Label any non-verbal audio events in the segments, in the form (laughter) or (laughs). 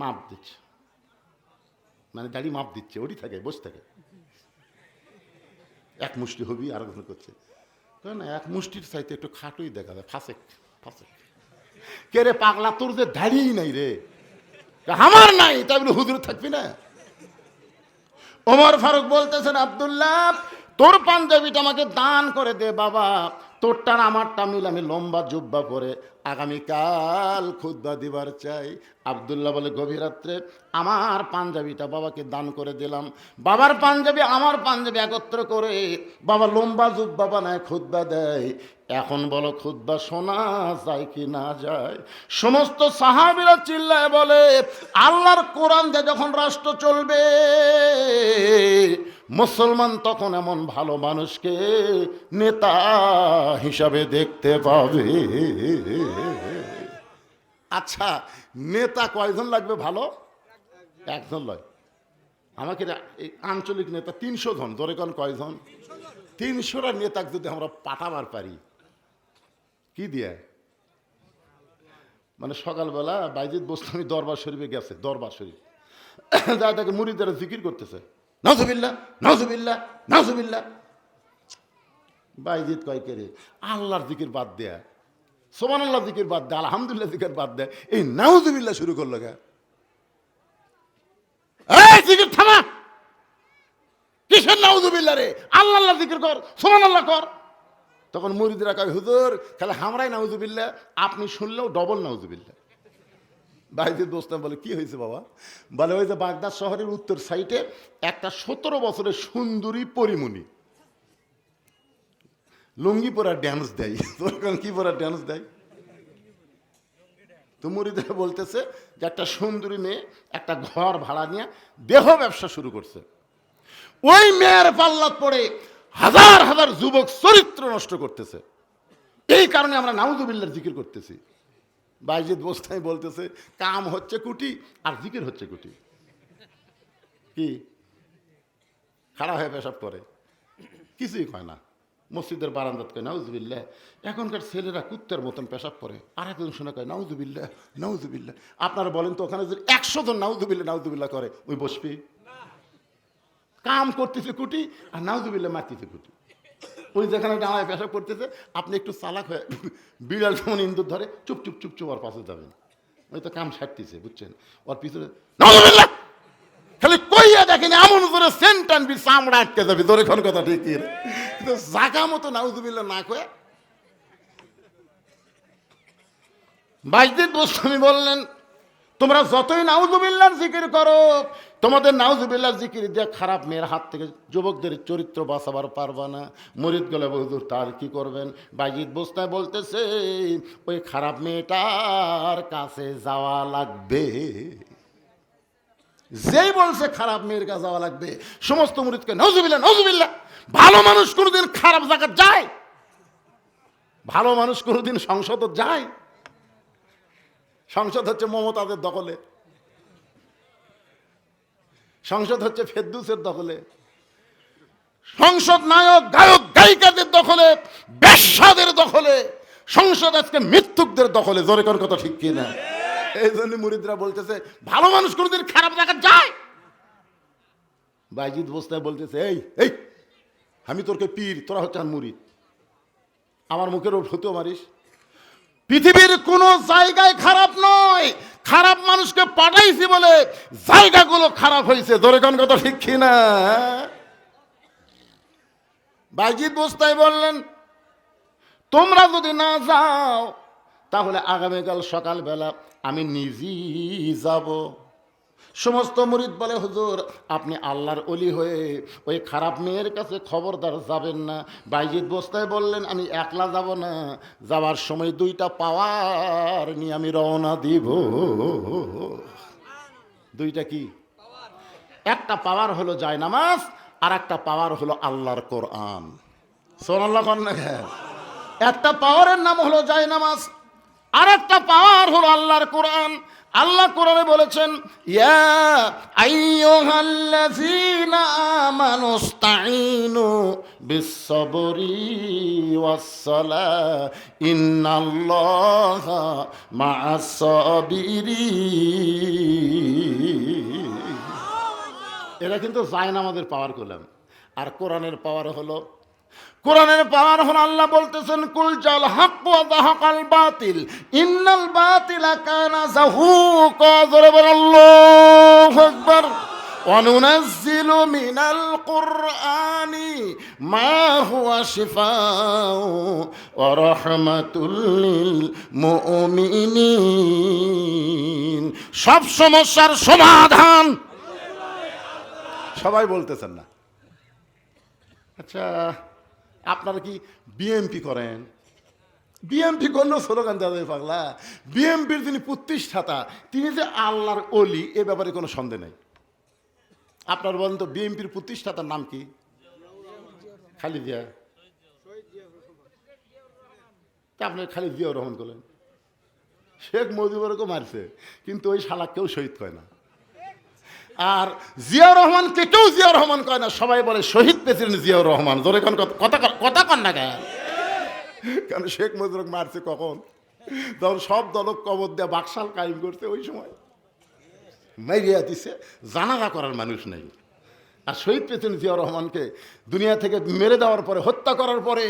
মাপ দিচ্ছে। মানে দাড়ি মাপ দিচ্ছে, ওরই থাকে, বসে থাকে। এক মুষ্টি হবি আর করছে। না, এক মুষ্টির চাইতে একটু খাটুই দেখা যায়, ফাঁসেক ফাঁসেক। কে রে পাগলা, তোর যে দাড়িই নাই রে। আমার নাই তাই বলে হুজুর থাকবি না। ওমর ফারুক বলতেছেন, আব্দুল্লাহ, তোর পাঞ্জাবিটা আমাকে দান করে দে বাবা। তোরটা আমারটা মিল আমি লম্বা জুব্বা পরে আগামীকাল খুদ্া দিবার চাই। আবদুল্লাহ বলে, গভীর রাত্রে আমার পাঞ্জাবিটা বাবাকে দান করে দিলাম। বাবার পাঞ্জাবি আমার পাঞ্জাবি একত্র করে বাবা লম্বা জুব্বা বানায় খুদ্া দেয়। এখন বলো, খুদ্া শোনা যায় কি না যায়? সমস্ত সাহাবিরা চিল্লায় বলে, আল্লাহর কোরআন দিয়ে যখন রাষ্ট্র চলবে, মুসলমান তখন এমন ভালো মানুষকে নেতা হিসাবে দেখতে পাবে। আচ্ছা নেতা কয়জন লাগবে ভালো? একজন লয়। আমাকে আঞ্চলিক নেতা তিনশো জন ধরে কোন কয়জন? তিনশোটা নেতাকে যদি আমরা পাঠাবার পারি, কি দিয়ে? মানে সকালবেলা বাইজিৎ বোস্তামি দরবার শরীফে গেছে, দরবার শরীফ। যা তাকে মুড়িদারা জিকির করতেছে। নাজুবিল্লা নাজুবিল্লা নাজুবিল্লা বাইজিৎ কয়, কে রে? আল্লাহর জিকির বাদ দেয়া। সোমান আল্লাহ জিকির বাদ দেয় আলহামদুলিল্লাহ জিকির বাদ দেয় এই নাউজুবিল্লাহ শুরু করল গা জিকির থামা! কিসের নাউজুবিল্লাহ রে? আল্লাহ জিকির কর সোমান আল্লাহ কর। তখন মুরিদরা কয়, হুজুর, তাহলে হামরাই নাউজুবিল্লাহ, আপনি শুনলেও ডবল নাউজুবিল্লাহ। বাইজিৎ দোস্তাম বলে, কি হয়েছে বাবা? বলে, ওই যে বাগদাদ শহরের উত্তর সাইডে একটা সতেরো বছরের সুন্দরী পরিমণি। লুঙ্গি পরা ড্যান্স দেয়। (laughs) তখন কি পরা ড্যান্স দেয়? তো মুরিদরা বলতেছে যে একটা সুন্দরী মেয়ে একটা ঘর ভাড়া নিয়ে দেহ ব্যবসা শুরু করছে। ওই মেয়ের পাল্লাত পড়ে হাজার হাজার যুবক চরিত্র নষ্ট করতেছে। এই কারণে আমরা নাউজুবিল্লার জিকির করতেছি। বাইজিদ বস্তাই বলতেছে, কাম হচ্ছে কুটি আর জিকির হচ্ছে কুটি। কি? খাড়া হয়ে পেশাব করে। কিছুই কয় না। মসজিদের বারান্দাত কয়, নাউজুবিল্লাহ। এখনকার ছেলেরা কুত্তের মতন পেশাব করে আর একজন শোনা কয়, নাউজুবিল্লাহ নাউজুবিল্লাহ। আপনারা বলেন তো ওখানে যদি একশো জন নাউজুবিল্লাহ নাউজুবিল্লাহ করে, ওই বসবি? কাম করতেছে কুটি আর নাউজুবিল্লাহ মারতেছে কুটি। ওই যেখানে ডাঙায় পেশাব করতেছে, আপনি একটু চালাক হয়ে বিড়াল যেমন ইন্দুর ধরে চুপ চুপ চুপ চুপ ওর পাশে যাবেন। ওই তো কাম সারতেছে, বুঝছেন? ওর পিছনে, নাউজুবিল্লাহ! দেখেন, এমন করে সেন্ট আনবি চামড়া আটকে যাবি তোর এখন কথা ঠিক কিন্তু জাগা মতো নাউজুবিল্লাহ না কয়ে। বাইজদিন গোস্বামী বললেন, তোমরা যতই নাউজুবিল্লার জিকির করো, তোমাদের নাউজুবিল্লার জিকির দিয়ে খারাপ মেয়ের হাত থেকে যুবকদের চরিত্র বাঁচাবার পারবা না। মরিদ গেলে বহুদূর তার কি করবেন? বাইজিৎ বোস্তায় বলতেছে, ওই খারাপ মেয়েটার কাছে যাওয়া লাগবে। যেই বলছে খারাপ মেয়ের কাছে যাওয়া লাগবে। সমস্ত মুরিদকে নজুবিল্লা নজুবিল্লা ভালো মানুষ কোনোদিন খারাপ জায়গা যায়। ভালো মানুষ কোনোদিন সংসদ যায়। সংসদ হচ্ছে মমতাদের দখলে। সংসদ হচ্ছে ফেদ্দুসের দখলে। সংসদ নায়ক, গায়ক, গায়িকাদের দখলে বেশ্যাদের দখলে। সংসদ আজকে মৃত্যুকদের দখলে। জোরে কোন কথা ঠিক কিনা? এই জন্য মুরিদরা বলতেছে, ভালো মানুষ কোনোদিন খারাপ জায়গা যায়? বাইজিদ বস্তায় বলতেছে, এই এই, আমি তোরকে পীর, তোরা হচ্ছে মুরিদ। আমার মুখের ওর হতেও মারিস। পৃথিবীর কোনো জায়গায় খারাপ নয়, খারাপ মানুষকে পাঠাইছি বলে জায়গাগুলো খারাপ হয়েছে ধরে কোন কথা ঠিক কিনা? বাইজিৎ বস্তায় বললেন, তোমরা যদি না যাও তাহলে আগামীকাল সকালবেলা আমি নিজেই যাব। সমস্ত মুরিদ বলে, হুজুর, আপনি আল্লাহর অলি হয়ে ওই খারাপ মেয়ের কাছে খবরদার যাবেন না। বাইজিৎ বস্তায় বললেন, আমি একলা যাব না। যাওয়ার সময় দুইটা পাওয়ার নিয়ে আমি রওনা দিব। দুইটা কি? একটা পাওয়ার হলো যায় নামাজ, আর একটা পাওয়ার হলো আল্লাহর কোরআন। সোনাল্লাহ একটা পাওয়ারের নাম হলো যায় নামাজ আর একটা পাওয়ার হলো আল্লাহর কোরআন। আল্লাহ কোরআনে বলেছেন, ইয়া কিন্তু যায় না আমাদের পাওয়ার করলাম। আর কোরআনের পাওয়ার হলো কোরআনের পাওয়ার হলো আল্লাহ বলতেছেন কুল জাল হক ওয়া যাহাকাল বাতিল ইন্নাল বাতিলা কানা যাহুকা জোরে বল আল্লাহু আকবার وننزل من القرآن ما هو شفاء ورحمة للمؤمنين সব সমস্যার সমাধান সবাই বলতেছেন না আচ্ছা আপনারা কি বিএমপি করেন? বিএমপি করলেও স্লোগান যাবে পাগলা। বিএমপির যিনি প্রতিষ্ঠাতা, তিনি যে আল্লাহর অলি এ ব্যাপারে কোনো সন্দেহ নেই। আপনার বলেন তো বিএমপির প্রতিষ্ঠাতার নাম কি? খালিদিয়া তা আপনি খালি জিয়াউর রহমান করলেন। শেখ মুজিবুরকে মারছে, কিন্তু ওই শালা কেউ শহীদ কয় না। আর জিয়াউর রহমানকে কেউ জিয়াউর রহমান কয় না, সবাই বলে শহীদ প্রেসিডেন্ট জিয়াউর রহমান। জোরে কোন কথা কথা কন না কেন? কারণ শেখ মুজিবুরকে মারছে কখন? তখন সব দলক কবর দেয়া বাকশাল কায়েম করতে ওই সময়। মাইরিয়া দিছে, জানাজা করার মানুষ নেই। আর শহীদ পেতেন জিয়া রহমানকে দুনিয়া থেকে মেরে দেওয়ার পরে, হত্যা করার পরে,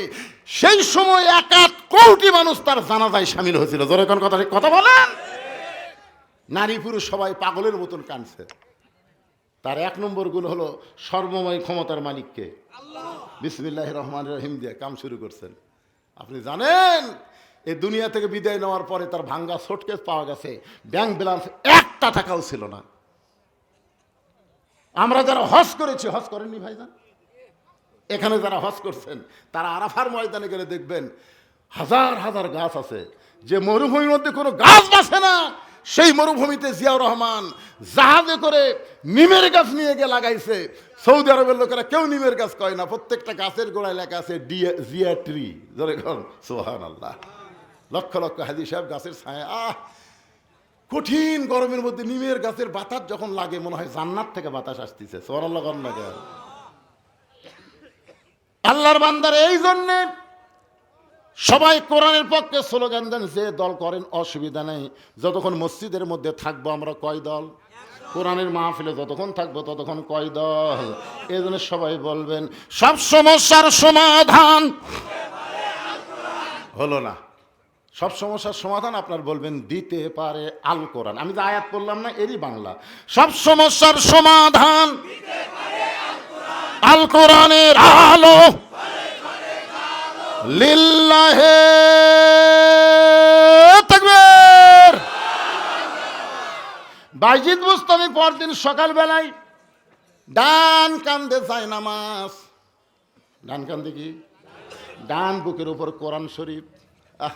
সেই সময় এক এক কোটি মানুষ তার জানাজায় সামিল হয়েছিল। জোরে কোন কথা কথা বলেন। নারী পুরুষ সবাই পাগলের মতন কানছে তার এক নম্বর গুণ হলো সর্বময় ক্ষমতার মালিককে। বিসমিল্লাহ রহমান রহিম দিয়ে কাম শুরু করছেন। আপনি জানেন, এই দুনিয়া থেকে বিদায় নেওয়ার পরে তার ভাঙ্গা শোটকেস পাওয়া গেছে। ব্যাংক ব্যালেন্স একটা টাকাও ছিল না। আমরা যারা হজ করেছি, হজ করেননি ভাইজান? এখানে যারা হজ করছেন, তারা আরাফার ময়দানে গেলে দেখবেন হাজার হাজার গাছ আছে। যে মরুভূমির মধ্যে কোনো গাছ বাসে না সেই মরুভূমিতে জিয়াউর রহমান জাহাজে করে নিমের গাছ নিয়ে গিয়ে লাগাইছে। সৌদি আরবের লোকেরা কেউ নিমের গাছ কয় না, প্রত্যেকটা গাছের গোড়ায় লেখা আছে জিয়া ট্রি সোহান আল্লাহ লক্ষ লক্ষ হাজি সাহেব গাছের ছায়া, আহ! কঠিন গরমের মধ্যে নিমের গাছের বাতাস যখন লাগে, মনে হয় জান্নাত থেকে বাতাস আসতেছে। সোহান আল্লাহ আল্লাহর বান্দার এই জন্যে সবাই কোরআনের পক্ষে স্লোগান দেন, যে দল করেন, অসুবিধা নেই। যতক্ষণ মসজিদের মধ্যে থাকব আমরা কয় দল? কোরআনের মাহফিলে যতক্ষণ থাকব ততক্ষণ কয় দল? এই জন্য সবাই বলবেন, সব সমস্যার সমাধান হলো না। সব সমস্যার সমাধান আপনার বলবেন, দিতে পারে আল কোরআন আমি যে আয়াত পড়লাম না, এরই বাংলা। সব সমস্যার সমাধান আল কোরআনের আলো লিল্লাহে তাকবীর। বাইজিদ মুস্তামি পরদিন সকালবেলায় ডান কান্দে যায় নামাজ। ডান কান্দে কি? ডান বুকের উপর কোরআন শরীফ। আহ,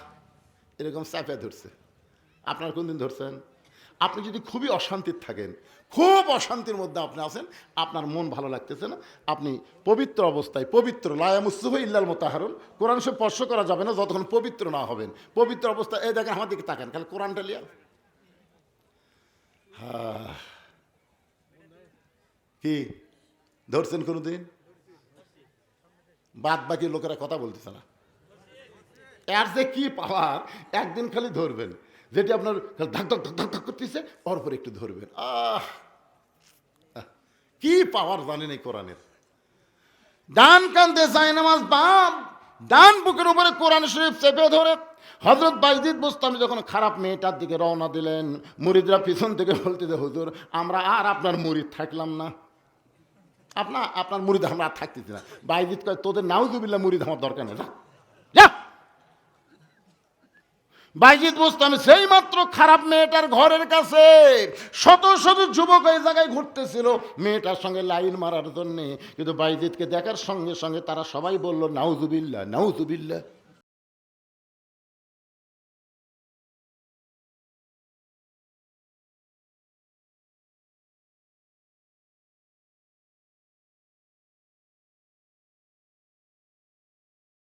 এরকম চাপে ধরছে। আপনার কোন দিন ধরছেন? আপনি যদি খুবই অশান্তির থাকেন, খুব অশান্তির মধ্যে আপনি আছেন, আপনার মন ভালো লাগতেছে না। আপনি পবিত্র অবস্থায়, পবিত্র লায়ামুসুহ ইল্লাল মোতাহারুন। কোরআন সে স্পর্শ করা যাবে না যতক্ষণ পবিত্র না হবেন। পবিত্র অবস্থায়, এই দেখেন আমার দিকে তাকান, খালি কোরআনটা লিয়া। কি? ধরছেন কোনো দিন বাদ বাকি লোকেরা কথা বলতেছে না। এর যে কি পাওয়ার, একদিন খালি ধরবেন। যেটি আপনার ধাক ধক ধক ধক করতেছে পরপর একটু ধরবেন। আহ! কি পাওয়ার জানেন এই কোরআনের? ডান কান্দে নামাজ বাম, ডান বুকের উপরে কোরআন শরীফ চেপে ধরে। হজরত বাইজিদ বুস্তামি যখন খারাপ মেয়েটার দিকে রওনা দিলেন, মুরিদরা পিছন থেকে বলতে যে, হুজুর, আমরা আর আপনার মুরিদ থাকলাম না। আপনার আপনার মুরিদ আমরা আর থাকতেছি না। বাইজিদ কয়, তোদের নাউজুবিল্লা মুরিদ আমার দরকার নেই যা! বাইজিদ বুঝতাম সেই মাত্র খারাপ মেয়েটার ঘরের কাছে। শত শত যুবক এই জায়গায় ঘুরতেছিল মেয়েটার সঙ্গে লাইন মারার জন্যে। কিন্তু বাইজিদকে দেখার সঙ্গে সঙ্গে তারা সবাই বলল নাউজুবিল্লা নাউজুবিল্লা